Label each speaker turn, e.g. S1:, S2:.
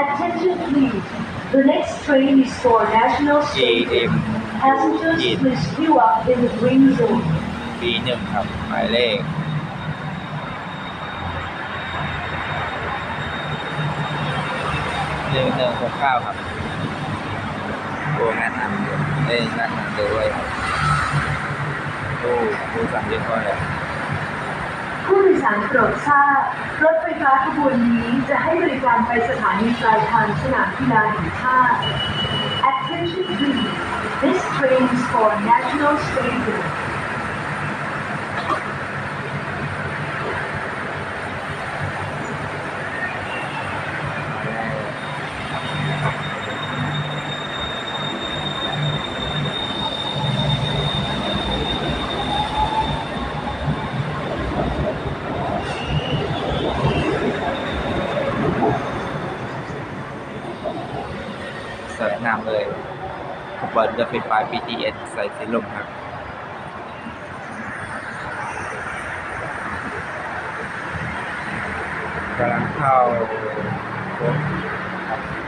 S1: Attention please. The next train is for National Stadium.
S2: AM
S1: Passengers
S2: Yes.
S1: please queue up in the green zone.
S2: B หนึ่งครับ หมายเลขหนึ่งหนึ่งหกเก้าครับตัวงานนำอยู่เอ้ยงานนำด้วยครับโอ้ดูสั่งเรียบร้อยแล้ว
S1: ผู้โดยสารโปรดทราบรถไฟฟ้าขบวนนี้จะให้บริการไปสถานีปลายทางสนามกีฬาแห่งชาติ Attention please. This train is for National Stadium.
S2: สวยงามเลยขบวนรถไฟฟ้า BTS สายสีลมครับกำลังเข้าครับ